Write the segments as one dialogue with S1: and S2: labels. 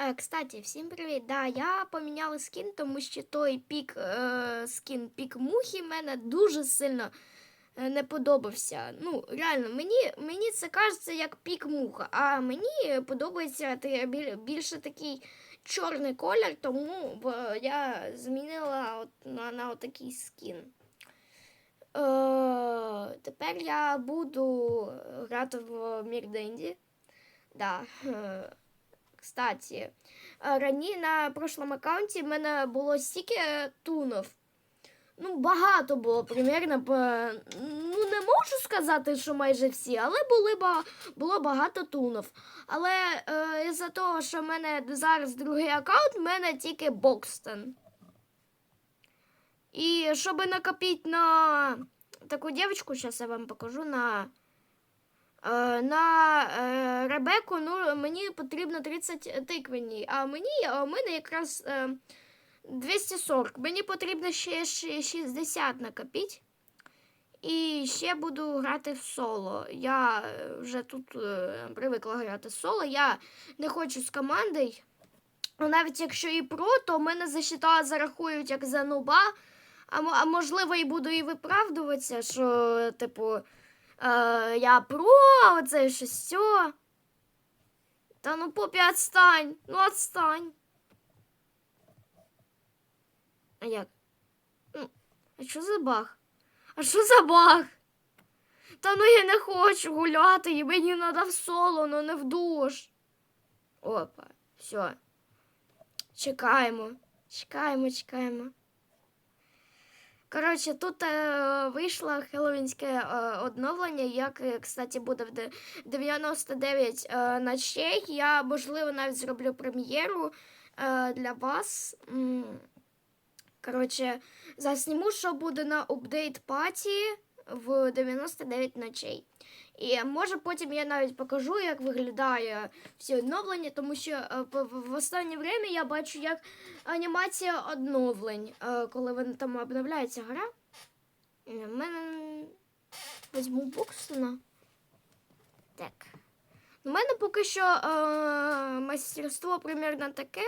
S1: Е, кстати, всім привіт. Да, я поміняла скін, тому що той пік е, скін пік мухи мене дуже сильно е, не подобався. Ну, реально, мені, мені це кажеться як пік муха, а мені подобається більше такий чорний колір, тому я змінила от, на, на отакий скін. Е, тепер я буду грати в Мірденді. Да. Кстати, е, рані на прошлому аккаунті в мене було стільки тунов. Ну, багато було, примірно. Ну, не можу сказати, що майже всі, але були було багато тунов. Але е, із-за того, що в мене зараз другий аккаунт, в мене тільки Бокстон. І щоб накопити на таку дівчинку, зараз я вам покажу на. Е, На е, Ребеку ну, мені потрібно 30 тиквені, а мені у мене якраз е, 240. Мені потрібно ще ще 60 накопити. І ще буду грати в соло. Я е, вже тут е, привикла грати в соло. Я не хочу з командою. Ну, Навіть якщо і про, то мене засчитала зарахують як за нуба. А, а можливо, і буду і виправдуватися, що, типу, е, я про, оце щось все. Та ну попі, отстань, ну отстань. А як? Ну, а що за баг? А що за баг? Та ну я не хочу гуляти, і мені треба в соло, ну не в душ. Опа, все. Чекаємо, чекаємо, чекаємо. Коротше, тут е, вийшло хеллоуінське е, одновлення, як, е, кстати, буде в де- 99 е, ночей. Я, можливо, навіть зроблю прем'єру е, для вас. Коротше, засніму, що буде на апдейт паті в 99 ночей. І може потім я навіть покажу, як виглядає всі оновлення, тому що е, в, останнє время я бачу, як анімація оновлень, е, коли вони там обновляється гра. Е, В мене візьму Боксона. Так. У мене поки що е, мастерство примерно таке.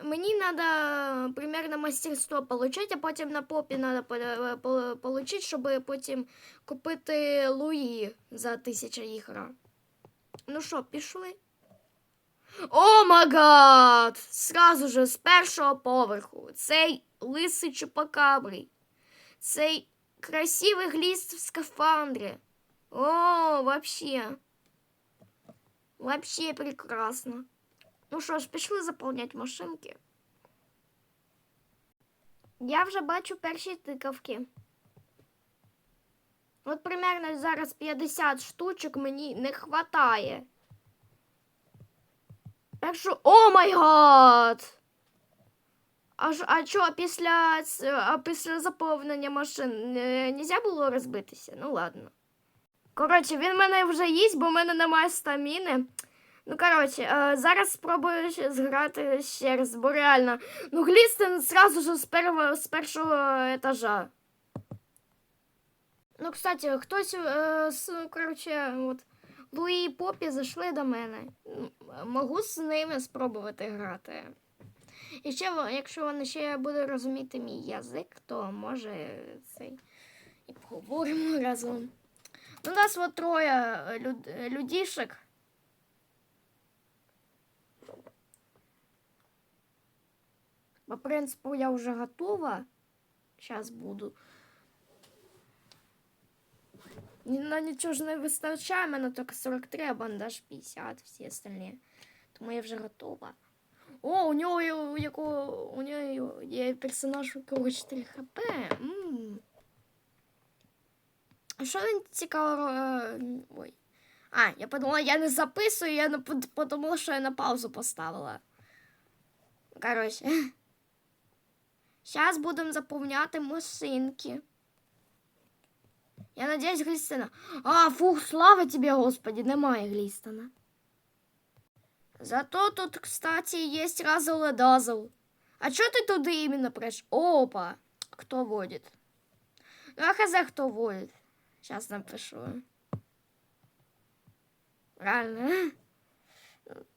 S1: Мені треба примерно мастерство получити, а потім на попі треба отримати, щоб потім купити Луї за тисячу ігра. Ну що, пішли? О магад! Сразу же з першого поверху. Цей лисий чупакабрий. Цей красивий гліст в скафандрі. О, вообще. Вообще прекрасно. Ну що ж, пішли заповняти машинки. Я вже бачу перші тикавки. От примерно зараз 50 штучок мені не хватає. Першу. О май гад! А, ж- а що, після, а після заповнення машин не можна було розбитися? Ну ладно. Коротше, він мене вже їсть, бо в мене немає стаміни. Ну, коротше, е, зараз спробую зграти ще раз, бо реально. Ну, Глістен зразу ж з, перво, з першого етажа. Ну, кстати, хтось, е, коротше, от, Луї і Попі зайшли до мене. М, Можу з ними спробувати грати. І ще, якщо вони ще будуть розуміти мій язик, то може цей і поговоримо разом. Ну, У нас от троє люд, людішек. По принципу, я вже готова. Сейчас буду. На нічого ж не вистачає, мене тільки 43, а бандаж 50, всі остальні. Тому я вже готова. О, у нього у якого у нього є персонаж, у якого 4 хп. А що він цікаво. е, Ой. А, я подумала, я не записую, я не подумала, що я на паузу поставила. Коротше. Зараз будемо заповняти машинки. Я надіюсь, Глістена. А, фух, слава тобі, Господи, немає Глістена. Зато тут, кстати, є разл и дазл. А чё ты туда именно прешь? Опа! Кто водит? Ну, а хз, кто водит? Сейчас напишу. Реально.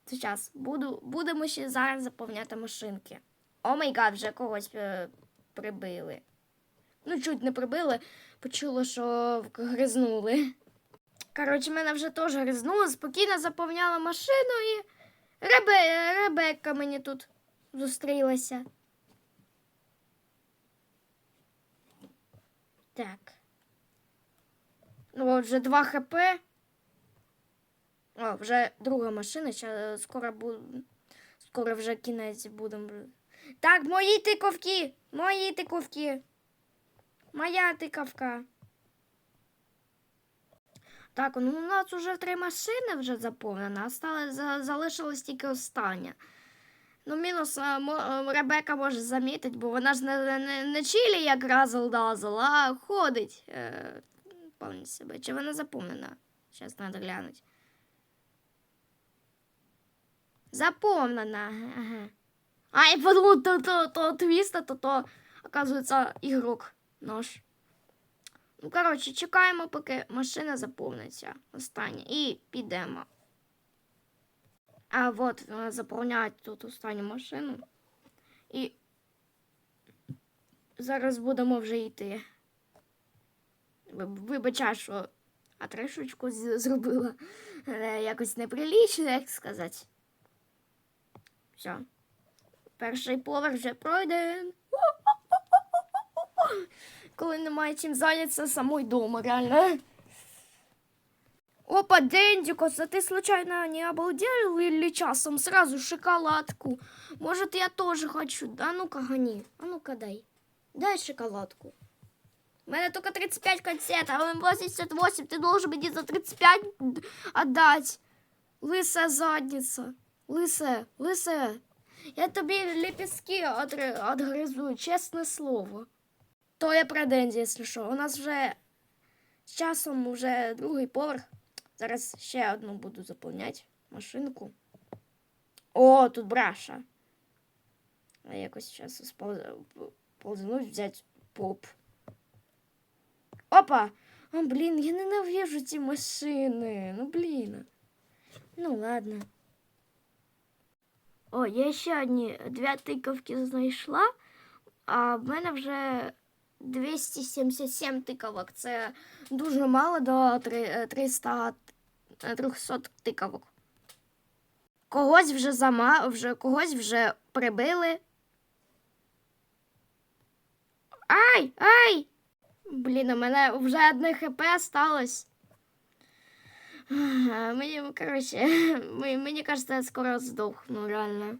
S1: Зараз буду, будемо ще зараз заповняти машинки. О май гад, вже когось е, прибили. Ну, чуть не прибили, почула, що гризнули. Коротше, мене вже теж гризнули, спокійно заповняла машину і Ребе, Ребекка мені тут зустрілася. Так. Ну, от вже 2 хп. О, вже друга машина. Ща, скоро буде. Скоро вже кінець будемо. Так, мої тиковки! Мої тиковки! Моя тиковка. Так, ну у нас уже три машини вже заповнено, а стали, за, тільки остання. Ну, мінус а, Ребека може замітити, бо вона ж не, не, не чилі, як разл дазл, а ходить. Е, повністю себе. Чи вона заповнена? Зараз треба глянути. Заповнена. Ага. А, я подумав, то, то, то твіста, то, то, оказується, ігрок наш. Ну, коротше, чекаємо, поки машина заповниться остання. І підемо. А от е, заповняють тут останню машину. І зараз будемо вже йти. Ви- Вибачай, що атрешечку зробила. Е, Якось неприлічно, як сказати. Все. Перший поверх вже пройден. Коли немає чим зайнятися самой дома, реально. Опа, Дендикос, а ты случайно не обалдел или часом сразу шоколадку? Может, я тоже хочу? Да ну-ка, гони. А ну-ка дай. Дай шоколадку. У меня только 35 конфет, а он 88. Ты должен мне за 35 отдать. Лысая задница. Лысая, лысая. Я тобі лепестки отри- отгризу, чесне слово. То я про Денді, якщо що. У нас вже з часом вже другий поверх. Зараз ще одну буду заповняти машинку. О, тут браша. А якось зараз ползнуть взяти поп. Опа! О, блін, я ненавижу ці машини. Ну, блін. Ну, ладно. О, я ще одні дві тиковки знайшла, а в мене вже 277 тиковок. Це дуже мало до 300 е, 300 тиковок. Когось вже зама, вже когось вже прибили. Ай! Ай! Блін, у мене вже одне хп сталося. Мені, коротше, мені, мені кажется, я скоро здохну, реально.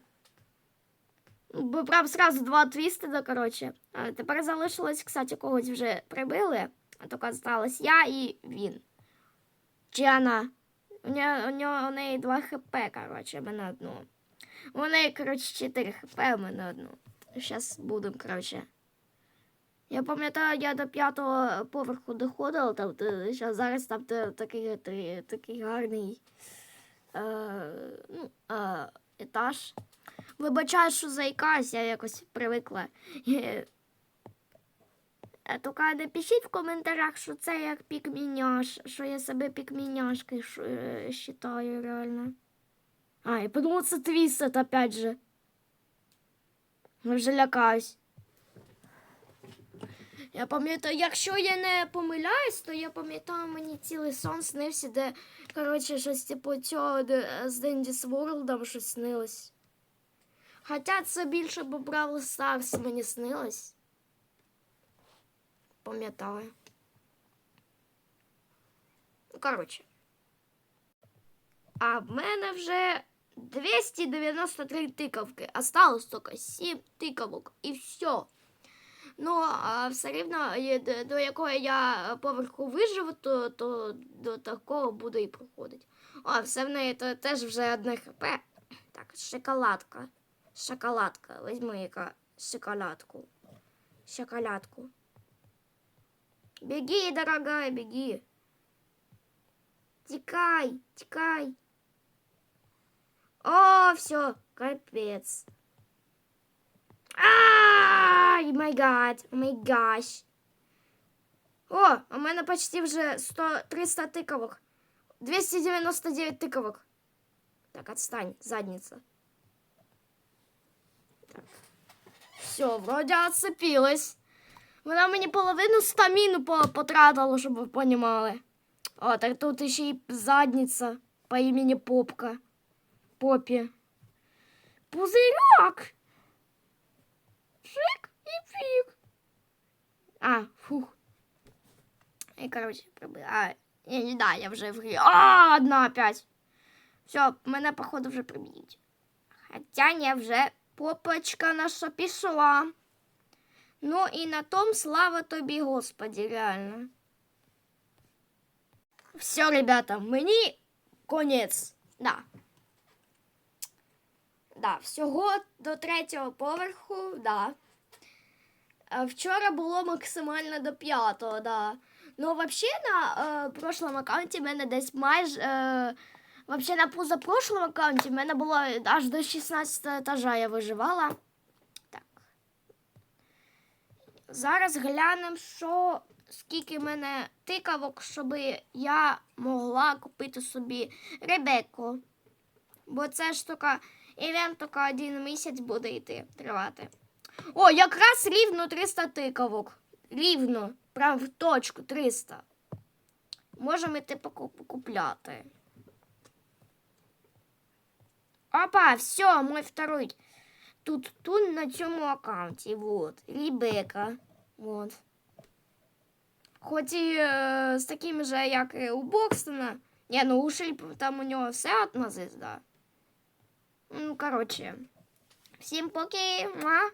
S1: Бо прям сразу два твісти, да, коротше. Тепер залишилось, кстати, когось вже прибили, а тільки залишилась я і він. Чи вона? У, нього, у, нього, у неї 2 хп, коротше, мене одну. У неї, коротше, 4 хп, у мене одну. Зараз будемо, коротше. Я пам'ятаю, я до п'ятого поверху доходила, там де- зараз там де такий, такий, гарний е, ну, е, етаж. Вибачаю, що заїкаюсь, я якось привикла. Е, Тільки не пишіть в коментарях, що це як пікміняш, що я себе пікміняшкою ш- е, реально. А, я подумала, це твістет опять же. Я вже лякаюсь. Я пам'ятаю, якщо я не помиляюсь, то я пам'ятаю, мені цілий сон снився, де, коротше, щось типу цього з Дендіс Ворлдом щось снилось. Хоча це більше по Бравл Старс мені снилось. Пам'ятаю. Ну, коротше. А в мене вже 293 тиковки. Осталось тільки 7 тиковок. І все. Ну, а все рівно, є до, до якого я поверху виживу, то, то до такого буду і проходити. О, все в неї то теж вже одне хп. Так, шоколадка. Шоколадка. Візьми яка шоколадку. Шоколадку. Беги, дорогая, беги. Тікай, тікай. О, все, капець. Ай, май гад, май гаш. О, у мене почти вже 100, 300 тиковок. 299 тиковок. Так, отстань, задница. Так. Все, вроде отцепилась. Вона мені половину стаміну по- потратила, щоб ви понімали. О, так тут ще й задниця по імені Попка. Попі. Пузирьок! Шик і пік. А, фух. І, короче, прибив. А, я не да, я вже в грі. А, одна опять. Все, мене, походу, вже приб'ють. Хоча не вже попочка наша пішла. Ну і на том слава тобі, Господі, реально. Все, ребята, мені конець. Да. Да, всього до третього поверху, да. А Вчора було максимально до п'ятого, да. Ну, вообще на е, прошлому аккаунті в мене десь майже. Е, вообще на позапрошлому аккаунті в мене було аж до 16 етажа я виживала. Так. Зараз глянемо, що скільки в мене тикавок, щоб я могла купити собі Ребекку. Бо це ж тільки івент тільки один місяць буде йти тривати. О, якраз рівно 300 тикавок. Рівно. Прям в точку 300. Можемо йти поку- купляти. Опа, все, мой второй. Тут, тут на цьому аккаунті. Вот. Ребека. Вот. Хоч і е, з таким же, як і у Бокстона. Ні, ну у Шильп там у нього все одна звізда. Ну, коротше. Всім поки. Муа.